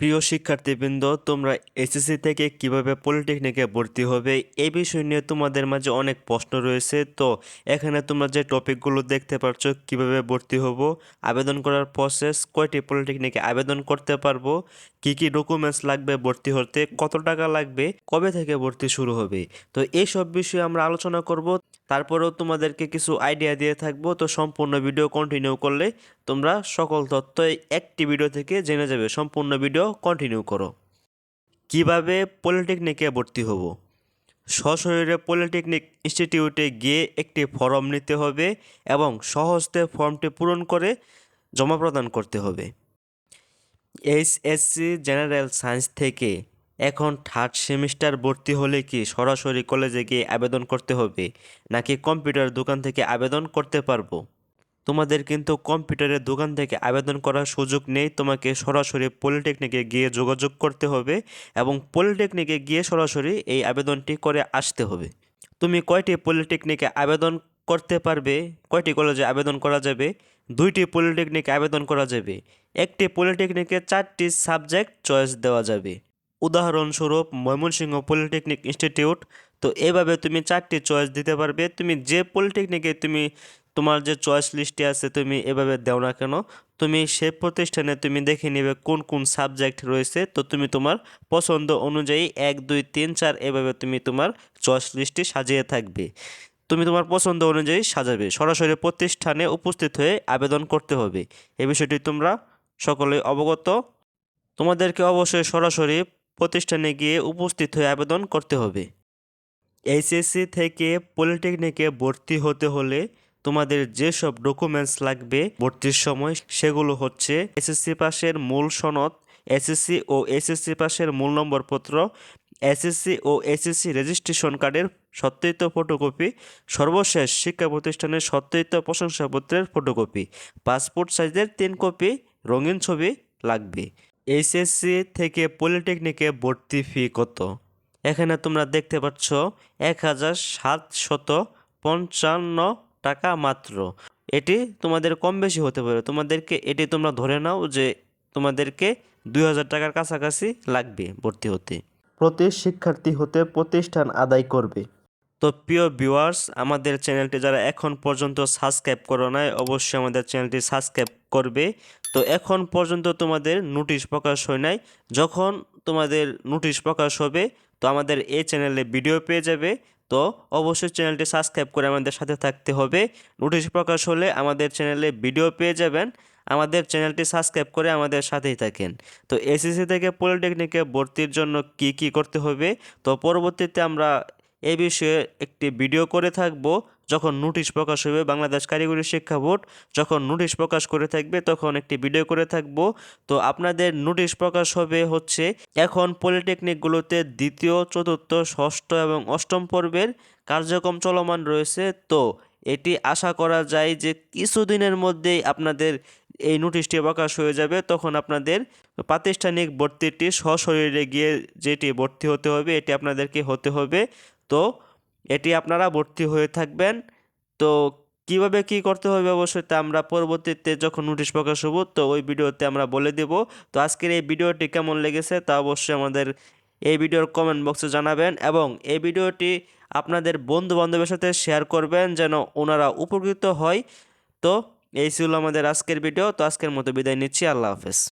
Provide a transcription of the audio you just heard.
প্রিয় শিক্ষার্থীবৃন্দ, তোমরা এসএসসি থেকে কীভাবে পলিটেকনিকে ভর্তি হবে এই বিষয় নিয়ে তোমাদের মাঝে অনেক প্রশ্ন রয়েছে। তো এখানে তোমরা যে টপিকগুলো দেখতে পাচ্ছ কীভাবে ভর্তি হব, আবেদন করার প্রসেস কয়টি পলিটেকনিকে আবেদন করতে পারব, কি কি ডকুমেন্টস লাগবে ভর্তি হতে, কত টাকা লাগবে, কবে থেকে ভর্তি শুরু হবে। তো এই সব বিষয়ে আমরা আলোচনা করব। তারপরেও তোমাদেরকে কিছু আইডিয়া দিয়ে থাকব। তো সম্পূর্ণ ভিডিও কন্টিনিউ করলে তোমরা সকল তথ্য একটি ভিডিও থেকে জেনে যাবে। সম্পূর্ণ ভিডিও কন্টিনিউ করো। কীভাবে পলিটেকনিকে ভর্তি হব? সশরীরে পলিটেকনিক ইনস্টিটিউটে গিয়ে একটি ফর্ম নিতে হবে এবং সহজতে ফর্মটি পূরণ করে জমা প্রদান করতে হবে। এইচএসসি জেনারেল সায়েন্স থেকে এখন থার্ড সেমিস্টার ভর্তি হলে কি সরাসরি কলেজে গিয়ে আবেদন করতে হবে, নাকি কম্পিউটার দোকান থেকে আবেদন করতে পারব? তোমাদের কিন্তু কম্পিউটারের দোকান থেকে আবেদন করার সুযোগ নেই, তোমাকে সরাসরি পলিটেকনিকে গিয়ে যোগাযোগ করতে হবে এবং পলিটেকনিকে গিয়ে সরাসরি এই আবেদনটি করে আসতে হবে। তুমি কয়টি পলিটেকনিকে আবেদন করতে পারবে, কয়টি কলেজে আবেদন করা যাবে, দুইটি পলিটেকনিকে আবেদন করা যাবে, একটি পলিটেকনিকে চারটি সাবজেক্ট চয়েস দেওয়া যাবে। উদাহরণস্বরূপ ময়মনসিংহ পলিটেকনিক ইনস্টিটিউট। তো এভাবে তুমি চারটি চয়েস দিতে পারবে। তুমি যে পলিটেকনিকে তুমি তোমার যে চয়েস লিস্টে আছে তুমি এভাবে দাও না কেন। তুমি সে প্রতিষ্ঠানে তুমি দেখে নেবে কোন কোন সাবজেক্ট রয়েছে। তো তুমি তোমার পছন্দ অনুযায়ী এক, দুই, তিন, চার এভাবে তুমি তোমার চয়েস লিস্টটি সাজিয়ে থাকবে। তুমি তোমার পছন্দ অনুযায়ী সাজাবে। সরাসরি প্রতিষ্ঠানে উপস্থিত হয়ে আবেদন করতে হবে। এ বিষয়টি তোমরা সকলে অবগত। তোমাদেরকে অবশ্যই সরাসরি প্রতিষ্ঠানে গিয়ে উপস্থিত হয়ে আবেদন করতে হবে। এইচএসসি থেকে পলিটেকনিকে ভর্তি হতে হলে তোমাদের যেসব ডকুমেন্টস লাগবে ভর্তির সময়, সেগুলো হচ্ছে এসএসসি পাশের মূল সনদ, এসএসসি ও এসএসসি পাশের মূল নম্বরপত্র, এসএসসি ও এসএসসি রেজিস্ট্রেশন কার্ডের সত্যায়িত ফটোকপি, সর্বশেষ শিক্ষা প্রতিষ্ঠানের সত্যায়িত প্রশংসাপত্রের ফটোকপি, পাসপোর্ট সাইজের তিন কপি, রঙিন ছবি লাগবে। এইচএসসি থেকে পলিটেকনিকে ভর্তি ফি কত? এখানে তোমরা দেখতে পাচ্ছ এক হাজার সাতশত পঞ্চান্ন টাকা মাত্র। এটি তোমাদের কম বেশি হতে পারে। তোমাদেরকে এটি তোমরা ধরে নাও যে তোমাদেরকে দুই হাজার টাকার কাছাকাছি লাগবে ভর্তি হতে। প্রতি শিক্ষার্থী হতে প্রতিষ্ঠান আদায় করবে। তো প্রিয় ভিউয়ার্স, আমাদের চ্যানেলটি যারা এখন পর্যন্ত সাবস্ক্রাইব করো নাই, অবশ্যই আমাদের চ্যানেলটি সাবস্ক্রাইব করবে। তো এখন পর্যন্ত তোমাদের নোটিশ প্রকাশ হয় নাই। যখন তোমাদের নোটিশ প্রকাশ হবে, তো আমাদের এই চ্যানেলে ভিডিও পেয়ে যাবে। তো অবশ্যই চ্যানেলটি সাবস্ক্রাইব করে আমাদের সাথে থাকতে হবে। নোটিশ প্রকাশ হলে আমাদের চ্যানেলে ভিডিও পেয়ে যাবেন। আমাদের চ্যানেলটি সাবস্ক্রাইব করে আমাদের সাথেই থাকেন। তো এসএসসি থেকে পলিটেকনিকে ভর্তির জন্য কি কি করতে হবে? তো পরবর্তীতে আমরা এ বিষয়ে একটি ভিডিও করে থাকব, যখন নোটিশ প্রকাশ হবে বাংলাদেশ কারিগরি শিক্ষা বোর্ড, যখন নোটিশ প্রকাশ করে থাকবে তখন একটি ভিডিও করে থাকব। তো আপনাদের নোটিশ প্রকাশ হবে হচ্ছে এখন পলিটেকনিকগুলোতে দ্বিতীয়, চতুর্থ, ষষ্ঠ এবং অষ্টম পর্বের কার্যক্রম চলমান রয়েছে। তো এটি আশা করা যায় যে কিছুদিনের মধ্যেই আপনাদের এই নোটিশটি প্রকাশ হয়ে যাবে। তখন আপনাদের প্রাতিষ্ঠানিক ভর্তিটি সশরীরে গিয়ে যেটি ভর্তি হতে হবে, এটি আপনাদেরকে হতে হবে। তো এটি আপনারা ভর্তি হয়ে থাকবেন। তো কীভাবে কি করতে হবে অবশ্যই আমরা পরবর্তীতে যখন নোটিশ প্রকাশ হব, তো ওই ভিডিওতে আমরা বলে দেব। তো আজকের এই ভিডিওটি কেমন লেগেছে তা অবশ্যই আমাদের এই ভিডিওর কমেন্ট বক্সে জানাবেন এবং এই ভিডিওটি আপনাদের বন্ধু বান্ধবের সাথে শেয়ার করবেন যেন ওনারা উপকৃত হয়। তো এই ছিল আমাদের আজকের ভিডিও। তো আজকের মতো বিদায় নিচ্ছি। আল্লাহ হাফেজ।